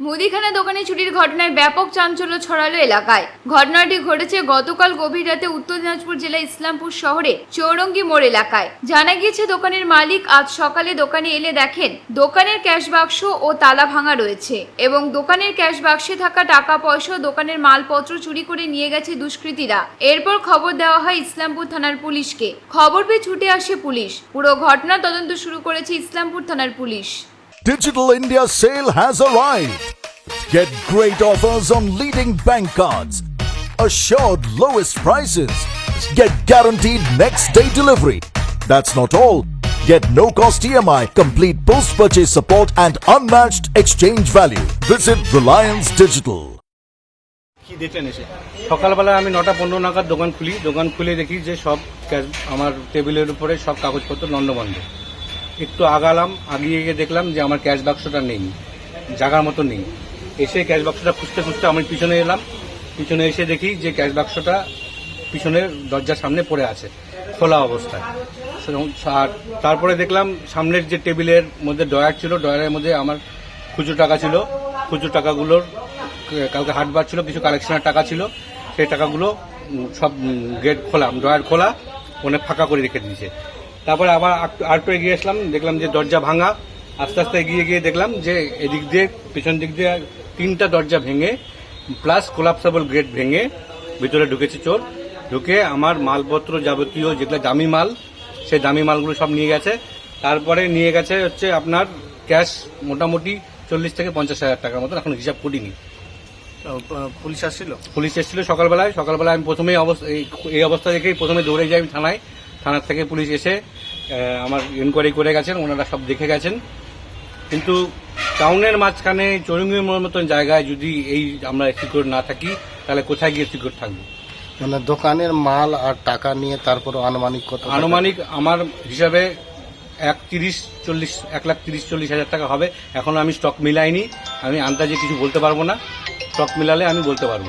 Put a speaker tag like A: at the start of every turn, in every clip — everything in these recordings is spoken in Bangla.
A: মুদিখানা দোকানে চুরির ঘটনায় ব্যাপক চাঞ্চল্য ছড়ালো এলাকায়। ঘটনাটি ঘটেছে গতকাল গভীর রাতে উত্তর দিনাজপুর জেলার ইসলামপুর শহরে, চৌরঙ্গি মোড় এলাকায়। জানা গিয়েছে, দোকানের মালিক আজ সকালে দোকানে এলে দেখেন, দোকানের ক্যাশ বাক্স ও তালা ভাঙা রয়েছে এবং দোকানের ক্যাশ বাক্সে থাকা টাকা পয়সা দোকানের মালপত্র চুরি করে নিয়ে গেছে দুষ্কৃতীরা। এরপর খবর দেওয়া হয় ইসলামপুর থানার পুলিশকে। খবর পেয়ে ছুটে আসে পুলিশ। পুরো ঘটনা তদন্ত শুরু করেছে ইসলামপুর থানার police.
B: Digital India sale has arrived. Get great offers on leading bank cards, assured lowest prices, get guaranteed next day delivery. That's not all. Get no cost EMI, complete post purchase support, and unmatched exchange value. Visit Reliance Digital.
C: কি দেখলেন এসে সকালবেলা আমি নটা পনেরো নাগাদ দোকান খুলি দোকান খুলে দেখি যে সব ক্যাশ আমার টেবিলের উপরে সব কাগজপত্র লন্ডভন্ড একটু আগালাম, আগিয়ে গিয়ে দেখলাম যে আমার ক্যাশ বাক্সটা নেই, জাগার মতো নেই। এসে ক্যাশ বাক্সটা খুঁজতে খুঁজতে আমি পিছনে এলাম। পিছনে এসে দেখি যে ক্যাশ বাক্সটা পিছনের দরজার সামনে পড়ে আছে, খোলা অবস্থায়। আর তারপরে দেখলাম সামনের যে টেবিলের মধ্যে ডয়ার ছিল ডয়ারের মধ্যে আমার খুচরো টাকা ছিল। খুচরো টাকাগুলোর, কালকে হাটবার ছিল, কিছু কালেকশনের টাকা ছিল। সেই টাকাগুলো সব গেট খোলা, ড্রয়ার খোলা ওনে ফাঁকা করে রেখে দিয়েছে। তারপরে আবার আর একটু এগিয়ে আসলাম দেখলাম যে দরজা ভাঙা। আস্তে আস্তে এগিয়ে গিয়ে দেখলাম যে এদিক দিয়ে পিছন দিক দিয়ে তিনটা দরজা ভেঙে প্লাস কোলাপসেবল গেট ভেঙে ভিতরে ঢুকেছে চোর। ঢুকে আমার মালপত্র যাবতীয় যেগুলো দামি মাল সেই দামি মালগুলো সব নিয়ে গেছে। তারপরে নিয়ে গেছে হচ্ছে আপনার ক্যাশ মোটামুটি চল্লিশ থেকে পঞ্চাশ হাজার টাকার মতন এখন হিসাব করিনি।
D: পুলিশ আসছিল?
C: পুলিশ এসেছিল সকালবেলায়। সকালবেলায় আমি প্রথমেই অবস্থা এই- এই অবস্থা দেখেই প্রথমে দৌড়ে যাই থানায়। থানার থেকে পুলিশ এসে আমার ইনকোয়ারি করে গেছেন ওনারা সব দেখে গেছেন। কিন্তু টাউনের মাঝখানে চরুঙ্গির মতন জায়গায় যদি এই আমরা সিকিউর না থাকি তাহলে কোথায় গিয়ে সিকিউর থাকব?
D: মানে দোকানের মাল আর টাকা নিয়ে তারপর আনুমানিক কত
C: আনুমানিক আমার হিসাবে এক তিরিশ চল্লিশ এক লাখ তিরিশ চল্লিশ হাজার টাকা হবে। এখনও আমি স্টক মিলাইনি। আমি আন্দাজে কিছু বলতে পারব না। স্টক মিলালে আমি বলতে পারব।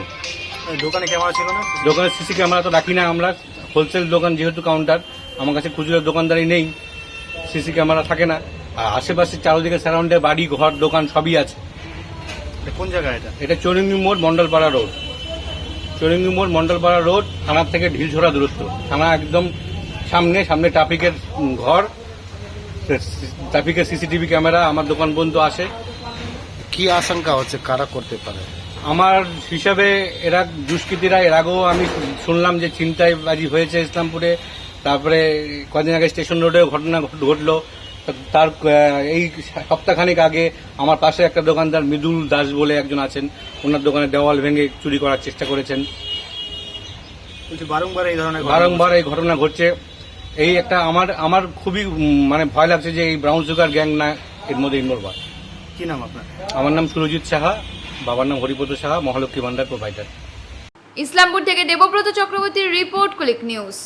D: দোকানে ক্যামেরা ছিল না?
C: দোকানে সিসি ক্যামেরা তো রাখি না আমরা। হোলসেল দোকান যেহেতু কাউন্টার আমার কাছে খুচরো দোকানদারি নেই সিসি ক্যামেরা থাকে না। আর আশেপাশে চারদিকে সারাউন্ডে বাড়ি ঘর দোকান সবই আছে।
D: কোন জায়গায় এটা?
C: এটা চরিঙ্গি মোড় মন্ডলপাড়া রোড। চরিঙ্গি মোড় মন্ডলপাড়া রোড থানার থেকে ঢিলছড়া দূরত্ব। থানা একদম সামনে সামনে ট্রাফিকের ঘর। ট্রাফিকের সিসিটিভি ক্যামেরা আমার দোকান পর্যন্ত আসে।
D: কি আশঙ্কা হচ্ছে? কারা করতে পারে?
C: আমার হিসাবে এরা দুষ্কৃতীরা এর আগেও আমি শুনলাম যে ছিনতাইবাজি হয়েছে ইসলামপুরে তারপরে কদিন আগে স্টেশন রোডেও ঘটনা ঘট- ঘটলো তার এই সপ্তাহখানেক আগে আমার পাশে একটা দোকানদার মৃদুল দাস বলে একজন আছেন ওনার দোকানে দেওয়াল ভেঙে চুরি করার চেষ্টা করেছেন।
D: বারংবার এই ধরনের
C: বারংবার এই ঘটনা ঘটছে। এই একটা আমার আমার খুবই মানে ভয় লাগছে যে এই ব্রাউন সুগার গ্যাং না এর মধ্যে ইনভলভ হয়।
D: কি নাম আপনার?
C: আমার নাম সুরজিৎ সাহা। বাবার নাম হরিপদ সাহা মহালক্ষ্মী ভান্ডার প্রোভাইডার।
A: ইসলামপুর থেকে দেবব্রত চক্রবর্তীর রিপোর্ট কুলিক নিউজ।